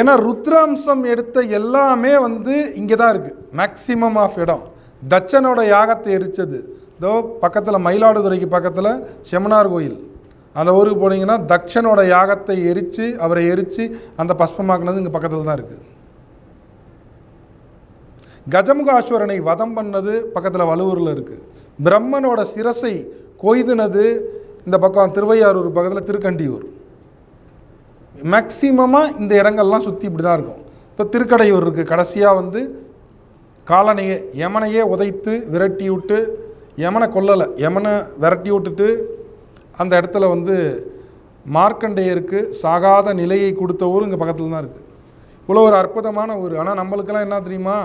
ஏன்னா ருத்ராம்சம் எடுத்த எல்லாமே வந்து இங்கே தான் இருக்குது மேக்சிமம் ஆஃப் இடம். தச்சனோட யாகத்தை எரித்தது இதோ பக்கத்தில் மயிலாடுதுறைக்கு பக்கத்தில் செமனார் கோயில். அந்த ஊருக்கு போனீங்கன்னா தக்ஷனோட யாகத்தை எரித்து அவரை எரித்து அந்த பஸ்பமாக்குனது இங்கே பக்கத்தில் தான் இருக்குது கஜமுகாஸ்வரனை வதம் பண்ணது பக்கத்தில் வலுவூரில் இருக்குது பிரம்மனோட சிரசை கொய்துனது இந்த பக்கம் திருவையாரூர் பக்கத்தில் திருக்கண்டியூர். மேக்சிமமாக இந்த இடங்கள்லாம் சுற்றி இப்படி தான் இருக்கும். இப்போ திருக்கடையூர் இருக்குது கடைசியாக வந்து காலனையே யமனையே உதைத்து விரட்டி விட்டு யமனை கொல்லலை. யமனை விரட்டி விட்டுட்டு அந்த இடத்துல வந்து மார்க்கண்டேயருக்கு சாகாத நிலையை கொடுத்த ஊர் இங்கே பக்கத்தில் தான் இருக்குது இவ்வளோ ஒரு அற்புதமான ஊர். ஆனால் நம்மளுக்கெல்லாம் என்ன தெரியுமா?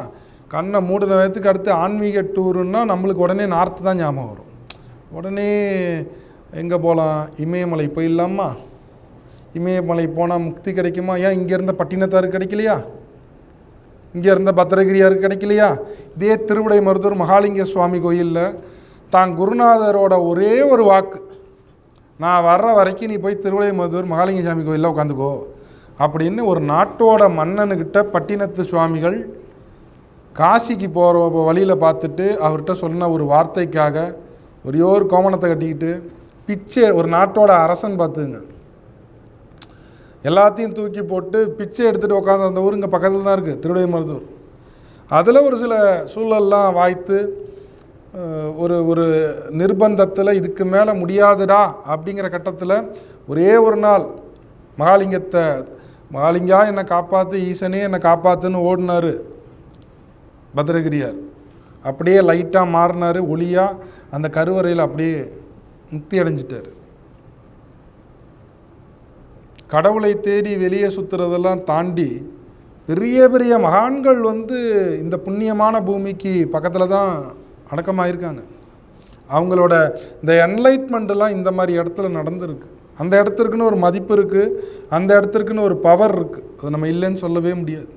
கண்ணை மூடின நேரத்துக்கு அடுத்து ஆன்மீக டூருன்னா நம்மளுக்கு உடனே நார்த்து தான் ஞாபகம் வரும். உடனே எங்கே போகலாம் இமயமலை போயிடலாமா? இமயமலை போனால் முக்தி கிடைக்குமா? ஏன் இங்கேருந்த பட்டினத்தாரு பட்டினத்தாருக்கு கிடைக்கலையா? இங்கே இருந்த பத்திரகிரியாருக்கு கிடைக்கலையா? இதே திருவிடை மருதூர் மகாலிங்க சுவாமி கோயிலில் தான் குருநாதரோட ஒரே ஒரு வாக்கு. நான் வர்ற வரைக்கும் நீ போய் திருவிடை மருதூர் மகாலிங்க சுவாமி கோயிலில் உட்காந்துக்கோ அப்படின்னு ஒரு நாட்டோட மன்னனுக்கிட்ட பட்டினத்து சுவாமிகள் காசிக்கு போகிற வழியில் பார்த்துட்டு அவர்கிட்ட சொன்ன ஒரு வார்த்தைக்காக ஒரே ஒரு கோமணத்தை கட்டிக்கிட்டு பிச்சை ஒரு நாட்டோட அரசன் பார்த்துங்க எல்லாத்தையும் தூக்கி போட்டு பிச்சை எடுத்துகிட்டு உட்காந்து அந்த ஊர் இங்கே பக்கத்தில் தான் இருக்குது திருவிடை மருதூர் அதில் ஒரு சில சூழல்லாம் வாய்த்து ஒரு ஒரு நிர்பந்தத்தில் இதுக்கு மேலே முடியாதுடா அப்படிங்கிற கட்டத்தில் ஒரே ஒரு நாள் மகாலிங்கத்தை மகாலிங்கா என்னை காப்பாற்று ஈசனே என்னை காப்பாற்றுன்னு ஓடினார் பத்ரகிரியார். அப்படியே லைட்டாக மாறினார் ஒளியாக அந்த கருவறையில் அப்படியே முக்தி அடைஞ்சிட்டார். கடவுளை தேடி வெளியே சுற்றுறதெல்லாம் தாண்டி பெரிய பெரிய மகான்கள் வந்து இந்த புண்ணியமான பூமிக்கு பக்கத்தில் தான் அடக்கமாயிருக்காங்க. அவங்களோட இந்த என்லைட்மெண்ட்டெல்லாம் இந்த மாதிரி இடத்துல நடந்திருக்கு. அந்த இடத்திற்குன்னு ஒரு மதிப்பு இருக்குது அந்த இடத்திற்குன்னு ஒரு பவர் இருக்குது அது நம்ம இல்லைன்னு சொல்லவே முடியாது.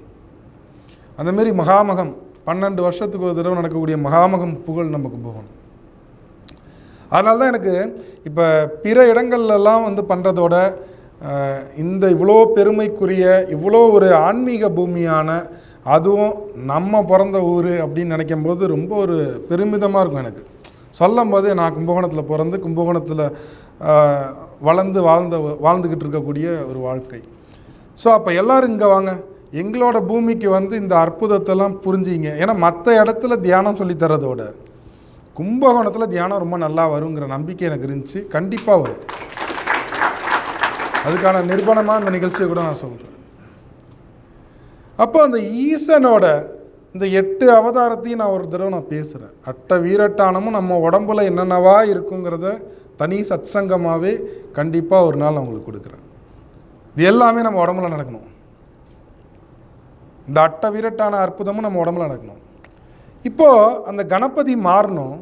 அந்தமாரி மகாமகம் பன்னெண்டு வருஷத்துக்கு ஒரு தடவை நடக்கக்கூடிய மகாமகம் புகழ் நமக்கு போகணும். அதனால தான் எனக்கு இப்போ பிற இடங்கள்லாம் வந்து பண்ணுறதோட இந்த இவ்வளோ பெருமைக்குரிய இவ்வளோ ஒரு ஆன்மீக பூமியான அதுவும் நம்ம பிறந்த ஊர் அப்படின்னு நினைக்கும் போது ரொம்ப ஒரு பெருமிதமாக இருக்கும் எனக்கு. சொல்லும் போது நான் கும்பகோணத்தில் பிறந்து கும்பகோணத்தில் வளர்ந்து வாழ்ந்த வாழ்ந்துக்கிட்டு இருக்கக்கூடிய ஒரு வாழ்க்கை. ஸோ அப்போ எல்லோரும் இங்கே வாங்க. எங்களோட பூமிக்கு வந்து இந்த அற்புதத்தெல்லாம் புரிஞ்சிங்க. ஏன்னா மற்ற இடத்துல தியானம் சொல்லித்தரதோட கும்பகோணத்தில் தியானம் ரொம்ப நல்லா வருங்கிற நம்பிக்கை எனக்கு இருந்துச்சு. கண்டிப்பாக வரும். அதுக்கான நிர்பணமாக அந்த நிகழ்ச்சியை கூட நான் சொல்கிறேன் அப்போ அந்த ஈசனோட இந்த எட்டு அவதாரத்தையும் நான் ஒரு தடவை நான் பேசுகிறேன் அட்ட வீரட்டானமும் நம்ம உடம்புல என்னென்னவா இருக்குங்கிறத தனி சத்சங்கமாகவே கண்டிப்பாக ஒரு நாள் நான் உங்களுக்கு கொடுக்குறேன். இது எல்லாமே நம்ம உடம்புல நடக்கணும். இந்த அட்ட வீரட்டான அற்புதமும் நம்ம உடம்புல நடக்கணும். இப்போது அந்த கணபதி மாறணும்.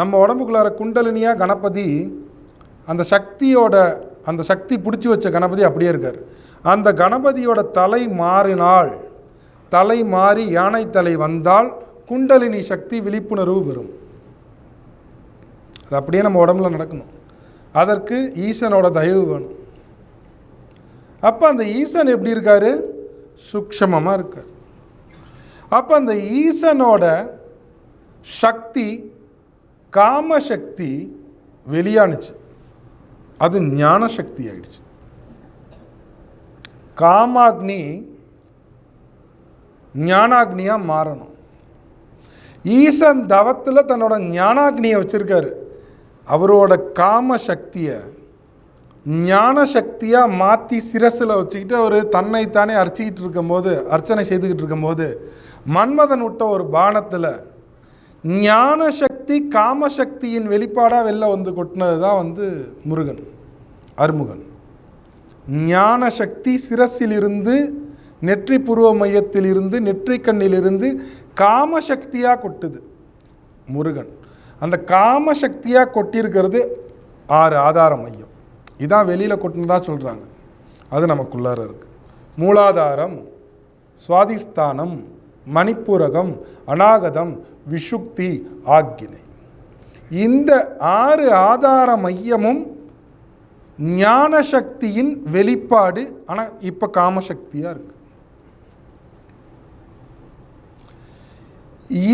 நம்ம உடம்புக்குள்ளார குண்டலினியாக கணபதி அந்த சக்தியோட அந்த சக்தி பிடிச்சி வச்ச கணபதி அப்படியே இருக்கார். அந்த கணபதியோட தலை மாறினால் தலை மாறி யானை தலை வந்தால் குண்டலினி சக்தி விழிப்புணர்வு பெறும். அது அப்படியே நம்ம உடம்புல நடக்கணும். அதற்கு ஈசனோட தயவு வேணும். அப்போ அந்த ஈசன் எப்படி இருக்காரு? சுக்ஷமமாக இருக்கார். அப்போ அந்த ஈசனோட சக்தி காமசக்தி வெளியானுச்சு. அது ஞான சக்தி ஆயிடுச்சு காமாக்னி ஞானாக்னியாக மாறணும். ஈசன் தவத்தில் தன்னோட ஞானாக்னியை வச்சுருக்காரு. அவரோட காம சக்தியை ஞான சக்தியாக மாற்றி சிரசில் வச்சுக்கிட்டு அவர் தன்னைத்தானே அர்ச்சிக்கிட்டு இருக்கும்போது அர்ச்சனை செய்துக்கிட்டு இருக்கும்போது மன்மதன் விட்ட ஒரு பானத்தில் ஞான சக்தி காமசக்தியின் வெளிப்பாடாக வெளில வந்து கொட்டினது தான் வந்து முருகன் அருமுகன் ஞான சக்தி சிரசிலிருந்து நெற்றி புருவ மையத்திலிருந்து நெற்றிக்கண்ணிலிருந்து காமசக்தியாக கொட்டுது முருகன். அந்த காமசக்தியாக கொட்டியிருக்கிறது ஆறு ஆதார மையம். இதான் வெளியில் கொட்டினதாக சொல்கிறாங்க அது நமக்குள்ளார இருக்குது மூலாதாரம் சுவாதிஸ்தானம் மணிப்புரகம் அநாகதம் விஷுப்தி ஆக்கினை. இந்த ஆறு ஆதார மையமும் ஞான சக்தியின் வெளிப்பாடு ஆனால் இப்போ காமசக்தியாக இருக்கு.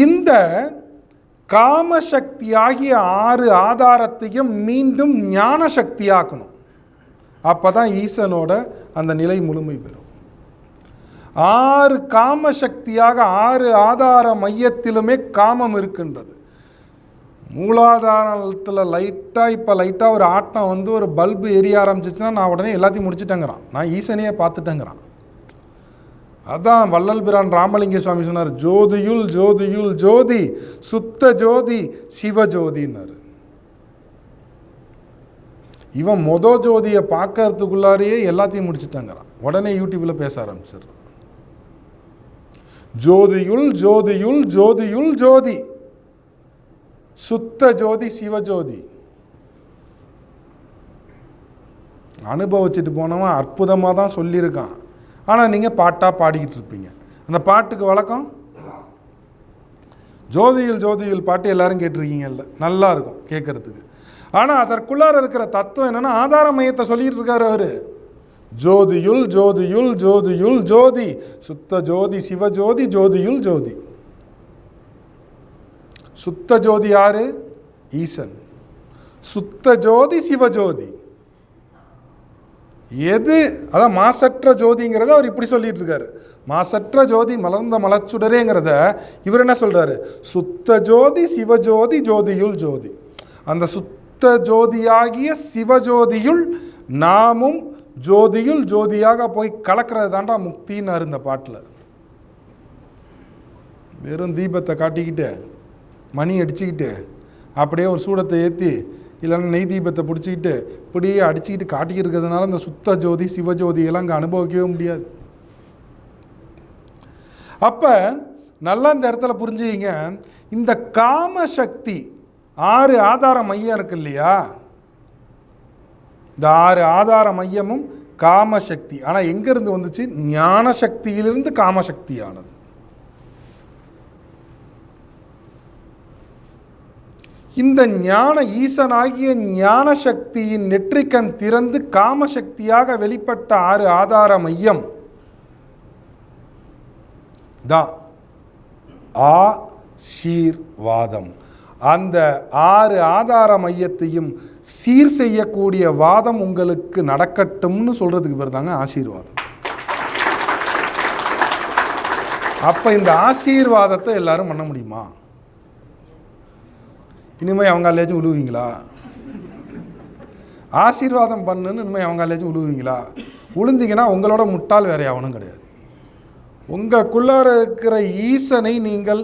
இந்த காமசக்தி ஆகிய ஆறு ஆதாரத்தையும் மீண்டும் ஞான சக்தியாக்கணும் அப்போ தான் ஈசனோட அந்த நிலை முழுமை பெறும். ஆறு காம சக்தியாக ஆறு ஆதார மையத்திலுமே காமம் இருக்கின்றது. மூலாதாரத்தில் லைட்டாக இப்போ லைட்டாக ஒரு ஆட்டம் வந்து ஒரு பல்பு எரிய ஆரம்பிச்சிச்சுன்னா நான் உடனே எல்லாத்தையும் முடிச்சிட்டேங்கிறான். நான் ஈசனையே பார்த்துட்டேங்கிறான். அதான் வள்ளல் பிரான் ராமலிங்க சுவாமி சொன்னார் ஜோதியுள் ஜோதியுள் ஜோதி சுத்த ஜோதி சிவஜோதின்னாரு இவன் மொத ஜோதியை பார்க்கறதுக்குள்ளாரையே எல்லாத்தையும் முடிச்சுட்டாங்கிறான். உடனே யூடியூப்பில் பேச ஆரம்பிச்சிடுறான். ஜோதியுள் ஜோதியுள் ஜோதியுள் ஜோதி. சுத்த ஜோதி சிவஜோதி அனுபவிச்சுட்டு போனவன் அற்புதமாக தான் சொல்லியிருக்கான். ஆனால் நீங்கள் பாட்டாக பாடிக்கிட்டு இருப்பீங்க. அந்த பாட்டுக்கு வழக்கம்? ஜோதியில் ஜோதியில் பாட்டு எல்லாரும் கேட்டிருக்கீங்கல்ல. நல்லா இருக்கும் கேட்கறதுக்கு. ஆனால் அதற்குள்ளார இருக்கிற தத்துவம் என்னென்னா ஆதார மையத்தை சொல்லிட்டு இருக்காரு அவர். ஜோதியுள் ஜோதியுள் ஜோதியுள் ஜோதி. சுத்த ஜோதி சிவஜோதி ஜோதியுள் ஜோதி. சுத்த ஜோதி யாரு? ஈசன். சுத்த ஜோதி சிவஜோதி எது? அதான் மாசற்ற ஜோதிங்கிறத அவர் இப்படி சொல்லிட்டு இருக்காரு மாசற்ற ஜோதி மலர்ந்த மலச்சுடரேங்கிறத இவர் என்ன சொல்றாரு? சுத்த ஜோதி சிவஜோதி ஜோதியுள் ஜோதி. அந்த சுத்த ஜோதியாகிய சிவஜோதியுள் நாமும் ஜோதியுள் ஜோதியாக போய் கலக்கிறது தாண்டா முக்தின்னு இந்த பாட்டில். வெறும் தீபத்தை காட்டிக்கிட்டு மணி அடிச்சுக்கிட்டு அப்படியே ஒரு சூடத்தை ஏற்றி இல்லைன்னா நெய் தீபத்தை பிடிச்சிக்கிட்டு இப்படியே அடிச்சுக்கிட்டு காட்டியிருக்கிறதுனால இந்த சுத்த ஜோதி சிவஜோதி எல்லாம் அங்கே அனுபவிக்கவே முடியாது. அப்போ நல்லா இந்த இடத்துல புரிஞ்சுக்கிங்க. இந்த காம சக்தி ஆறு ஆதார மையம் இருக்கு இல்லையா? இந்த ஆறு ஆதார மையமும் காம சக்தி ஆனால் எங்கேருந்து வந்துச்சு? ஞான சக்தியிலிருந்து காமசக்தியானது. இந்த ஞான ஈசனாகிய ஞான சக்தியின் நெற்றிக்கண் திறந்து காமசக்தியாக வெளிப்பட்ட ஆறு ஆதார மையம். தான் ஷீர்வாதம் அந்த ஆறு ஆதார மையத்தையும் சீர் செய்யக்கூடிய வாதம் உங்களுக்கு நடக்கட்டும்னு சொல்கிறதுக்கு பேர் தாங்க ஆசீர்வாதம். அப்போ இந்த ஆசீர்வாதத்தை எல்லாரும் பண்ண முடியுமா? இனிமே அவங்க அல்லையாச்சும் விழுவீங்களா ஆசீர்வாதம் பண்ணுன்னு இனிமேல் அவங்க அல்லையாச்சும் விழுவீங்களா விழுந்தீங்கன்னா உங்களோட முட்டாள் வேற எவனும் கிடையாது. உங்களுக்குள்ளார இருக்கிற ஈசனை நீங்கள்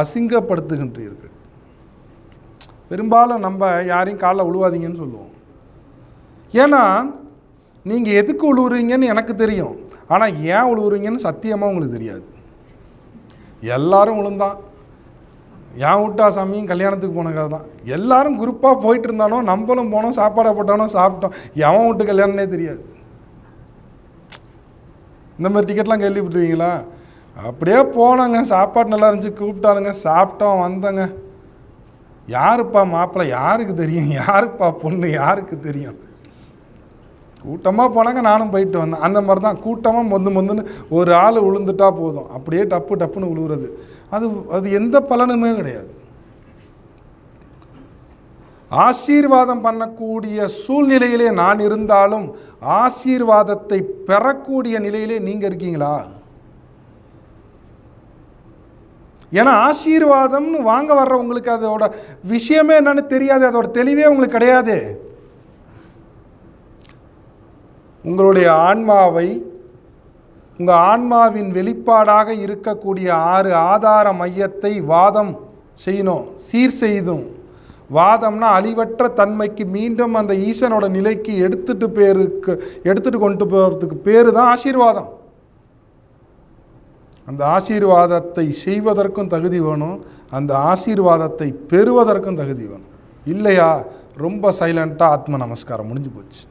அசிங்கப்படுத்துகின்றீர்கள். பெரும்பாலும் நம்ம யாரையும் காலைல உழுவாதீங்கன்னு சொல்லுவோம். ஏன்னா நீங்கள் எதுக்கு உழுவுறீங்கன்னு எனக்கு தெரியும். ஆனால் ஏன் உழுவுறீங்கன்னு சத்தியமாக உங்களுக்கு தெரியாது. எல்லாரும் உளுந்தான். என் விட்டா சாமியும் கல்யாணத்துக்கு போன கதை தான். எல்லாரும் குரூப்பாக போயிட்டு இருந்தானோ நம்மளும் போனோம் சாப்பாடை போட்டானோ சாப்பிட்டோம். எவன் விட்டு கல்யாணம்னே தெரியாது. இந்த மாதிரி டிக்கெட்லாம் கேள்விப்பட்டுருவீங்களா அப்படியே போனாங்க சாப்பாடு நல்லா இருந்துச்சு கூப்பிட்டாருங்க சாப்பிட்டோம் வந்தேங்க. யாருப்பா மாப்பிள்ளை யாருக்கு தெரியும்? யாருப்பா பொண்ணு? யாருக்கு தெரியும்? கூட்டமாக போனாங்க நானும் போயிட்டு வந்தேன். அந்த மாதிரி தான் கூட்டமாக மொந்து மொந்துன்னு ஒரு ஆள் விழுந்துட்டா போதும். அப்படியே டப்பு டப்புன்னு விழுவுறது அது அது எந்த பலனுமே கிடையாது. ஆசீர்வாதம் பண்ணக்கூடிய சூழ்நிலையிலே நான் இருந்தாலும் ஆசீர்வாதத்தை பெறக்கூடிய நிலையிலே நீங்கள் இருக்கீங்களா? ஏன்னா ஆசீர்வாதம்னு வாங்க வர்றவங்களுக்கு அதோட விஷயமே என்னன்னு தெரியாது அதோட தெளிவே உங்களுக்கு கிடையாது. உங்களுடைய ஆன்மாவை உங்கள் ஆன்மாவின் வெளிப்பாடாக இருக்கக்கூடிய ஆறு ஆதார மையத்தை வாதம் செய்யணும் சீர் செய்தும். வாதம்னா அழிவற்ற தன்மைக்கு மீண்டும் அந்த ஈசனோட நிலைக்கு எடுத்துட்டு பேருக்கு எடுத்துட்டு கொண்டு போகிறதுக்கு பேர் தான் ஆசீர்வாதம். அந்த ஆசீர்வாதத்தை செய்வதற்கும் தகுதி வேணும் அந்த ஆசீர்வாதத்தை பெறுவதற்கும் தகுதி வேணும். இல்லையா? ரொம்ப சைலண்ட்டாக ஆத்ம நமஸ்காரம் முடிஞ்சு போச்சு.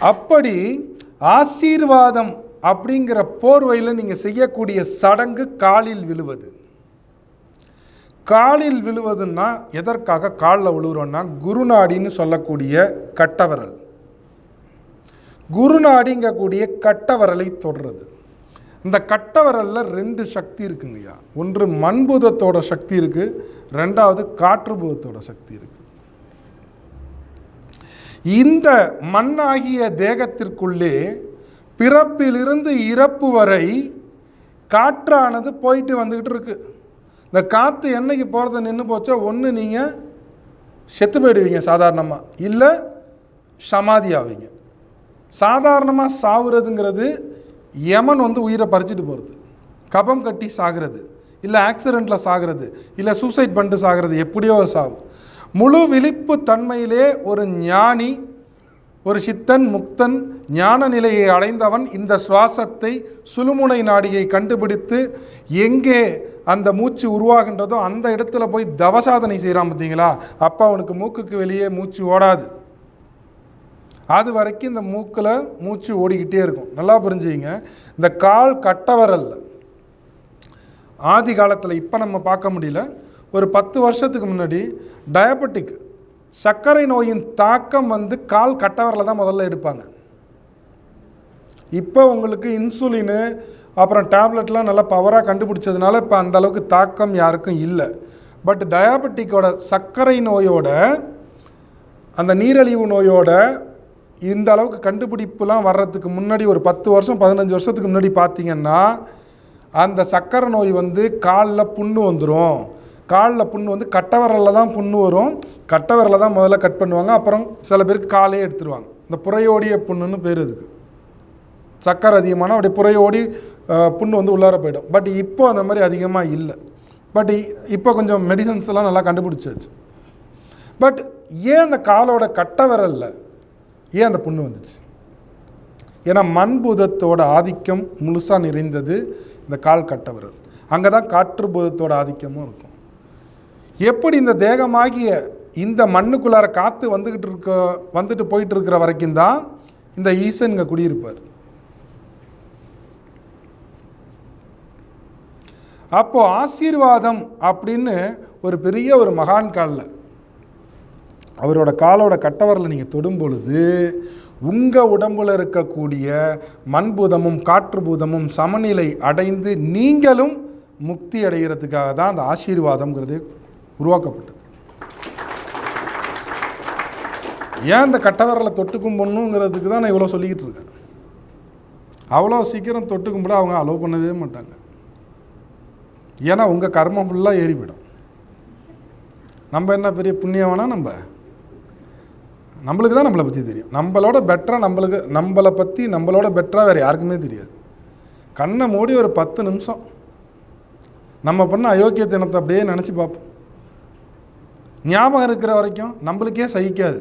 அப்படி ஆசீர்வாதம் அப்படிங்கிற போர்வையில் நீங்கள் செய்யக்கூடிய சடங்கு காலில் விழுவது. காலில் விழுவதுன்னா எதற்காக காலில் விழுகிறோன்னா குருநாடின்னு சொல்லக்கூடிய கட்டவரல். குருநாடிங்கக்கூடிய கட்டவரலை தொடுறது. இந்த கட்டவரலில் ரெண்டு சக்தி இருக்குங்கய்யா ஒன்று மண்பூதத்தோட சக்தி இருக்குது ரெண்டாவது காற்றுபூதத்தோட சக்தி இருக்குது இந்த மண்ணாகிய தேகத்திற்குள்ளே பிறப்பிலிருந்து இறப்பு வரை காற்றானது போயிட்டு வந்துக்கிட்டு இருக்குது இந்த காற்று என்னைக்கு போகிறத நின்று போச்சோ ஒன்று நீங்கள் செத்து போயிடுவீங்க சாதாரணமாக இல்லை சமாதி ஆவீங்க. சாதாரணமாக சாவுறதுங்கிறது யமன் வந்து உயிரை பறிச்சுட்டு போகிறது கபம் கட்டி சாகிறது. இல்லை ஆக்சிடெண்ட்டில் சாகிறது. இல்லை சூசைட் பண்ணிட்டு சாகிறது. எப்படியோ ஒரு சாவு. முழு விழிப்பு தன்மையிலே ஒரு ஞானி ஒரு சித்தன் முக்தன் ஞான நிலையை அடைந்தவன் இந்த சுவாசத்தை சுழுமுனை நாடியை கண்டுபிடித்து எங்கே அந்த மூச்சு உருவாகின்றதோ அந்த இடத்துல போய் தவசாதனை செய்கிறான் பார்த்தீங்களா? அப்போ அவனுக்கு மூக்குக்கு வெளியே மூச்சு ஓடாது. அது வரைக்கும் இந்த மூக்கில் மூச்சு ஓடிக்கிட்டே இருக்கும். நல்லா புரிஞ்சுங்க இந்த கால் கட்டவரல்ல. ஆதி காலத்தில் இப்போ நம்ம பார்க்க முடியல. ஒரு பத்து வருஷத்துக்கு முன்னாடி டயபெட்டிக் சர்க்கரை நோயின் தாக்கம் வந்து கால் கட்டவரில் தான் முதல்ல எடுப்பாங்க. இப்போ உங்களுக்கு இன்சுலினு அப்புறம் டேப்லெட்லாம் நல்லா பவராக கண்டுபிடிச்சதுனால இப்போ அந்த அளவுக்கு தாக்கம் யாருக்கும் இல்லை. பட் டயாபெட்டிக்கோட சர்க்கரை நோயோட அந்த நீரிழிவு நோயோட இந்த அளவுக்கு கண்டுபிடிப்புலாம் வர்றதுக்கு முன்னாடி ஒரு பத்து வருஷம் பதினஞ்சு வருஷத்துக்கு முன்னாடி பார்த்தீங்கன்னா அந்த சர்க்கரை நோய் வந்து காலில் புண்ணு வந்துடும் காலில் புண்ணு வந்து கட்டவரலில் தான் புண்ணு வரும். கட்டவரலில் தான் முதல்ல கட் பண்ணுவாங்க. அப்புறம் சில பேருக்கு காலே எடுத்துருவாங்க. இந்த புறையோடிய புண்ணுன்னு பேர் இதுக்கு. சக்கரை அதிகமான அப்படி புறையோடி புண்ணு வந்து உள்ளார போயிடும். பட் இப்போ அந்த மாதிரி அதிகமாக இல்லை. பட் இப்போ கொஞ்சம் மெடிசன்ஸ் எல்லாம் நல்லா கண்டுபிடிச்சாச்சு. பட் ஏன் அந்த காலோட கட்ட விரல்ல ஏன் அந்த புண்ணு வந்துச்சு? ஏன்னா மண்பூதத்தோட ஆதிக்கம் முழுசாக நிறைந்தது இந்த கால் கட்ட விரல் அங்கே தான் காற்று பூதத்தோட ஆதிக்கமும் இருக்கும். எப்படி இந்த தேகமாகிய இந்த மண்ணுக்குள்ளார காற்று வந்துக்கிட்டு இருக்க வந்துட்டு போயிட்டு இருக்கிற வரைக்கும் தான் இந்த ஈசன் இங்கே குடியிருப்பார். அப்போது ஆசீர்வாதம் அப்படின்னு ஒரு பெரிய ஒரு மகான் காலில் அவரோட காலோட கட்டவரில் நீங்கள் தொடும் பொழுது உங்கள் உடம்பில் இருக்கக்கூடிய மண்பூதமும் காற்று பூதமும் சமநிலை அடைந்து நீங்களும் முக்தி அடைகிறதுக்காக தான் அந்த ஆசீர்வாதம்ங்கிறது உருவாக்கப்பட்டது. ஏன் இந்த கட்டவரலை தொட்டுக்கும் பொண்ணுங்கிறதுக்கு தான் நான் இவ்வளோ சொல்லிக்கிட்டு இருக்கேன். அவ்வளோ சீக்கிரம் தொட்டுக்கும் அவங்க அலோவ் பண்ணவே மாட்டாங்க. ஏன்னா உங்கள் கர்மம் ஃபுல்லாக ஏறி போயிடும் நம்ம என்ன பெரிய புண்ணியவனா நம்ம? நம்மளுக்கு தான் நம்மளை பற்றி தெரியும். நம்மளோட பெட்டராக நம்மளுக்கு நம்மளை பற்றி நம்மளோட பெட்டராக வேறு யாருக்குமே தெரியாது. கண்ணை மூடி ஒரு பத்து நிமிஷம் நம்ம பண்ண அயோக்கியத்தனத்தை அப்படியே நினச்சி பார்ப்போம். ஞாபகம் இருக்கிற வரைக்கும் நம்மளுக்கே சகிக்காது.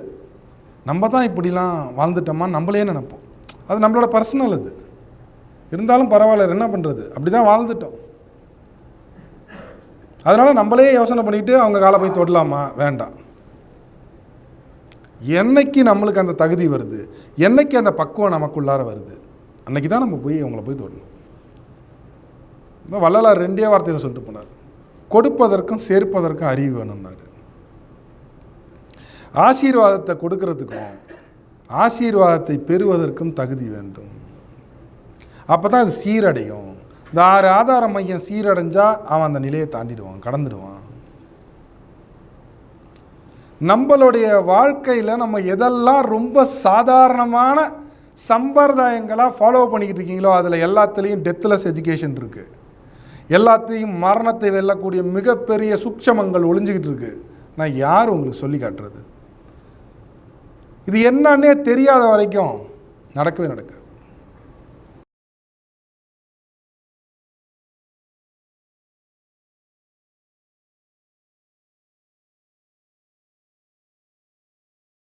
நம்ம தான் இப்படிலாம் வாழ்ந்துட்டோமா நம்மளே நினைப்போம். அது நம்மளோட பர்சனல் அது. இருந்தாலும் பரவாயில்ல என்ன பண்ணுறது அப்படி தான் வாழ்ந்துட்டோம். அதனால் நம்மளே யோசனை பண்ணிட்டு அவங்க காலை போய் தொடலாமா? வேண்டாம். என்னைக்கு நம்மளுக்கு அந்த தகுதி வருது என்னைக்கு அந்த பக்குவம் நமக்குள்ளார வருது அன்னைக்கு தான் நம்ம போய் அவங்கள போய் தொடணும். இந்த வள்ளலார் ரெண்டே வார்த்தையில் சொல்லிட்டு போனார். கொடுப்பதற்கும் சேர்ப்பதற்கும் அறிவு வேணும்னாரு. ஆசீர்வாதத்தை கொடுக்கறதுக்கும் ஆசீர்வாதத்தை பெறுவதற்கும் தகுதி வேண்டும். அப்போ தான் அது சீரடையும். இந்த ஆறு ஆதார மையம் சீரடைஞ்சா அவன் அந்த நிலையை தாண்டிடுவான் கடந்துடுவான். நம்மளுடைய வாழ்க்கையில் நம்ம எதெல்லாம் ரொம்ப சாதாரணமான சம்பிரதாயங்களாக ஃபாலோ பண்ணிக்கிட்டு இருக்கீங்களோ அதில் எல்லாத்துலேயும் டெத்லெஸ் எஜுகேஷன் இருக்குது எல்லாத்தையும் மரணத்தை வெல்லக்கூடிய மிகப்பெரிய சூட்சமங்கள் ஒளிஞ்சிக்கிட்டு இருக்கு. நான் யார் உங்களுக்கு சொல்லி காட்டுறது? இது என்னன்னே தெரியாத வரைக்கும் நடக்கவே நடக்குது.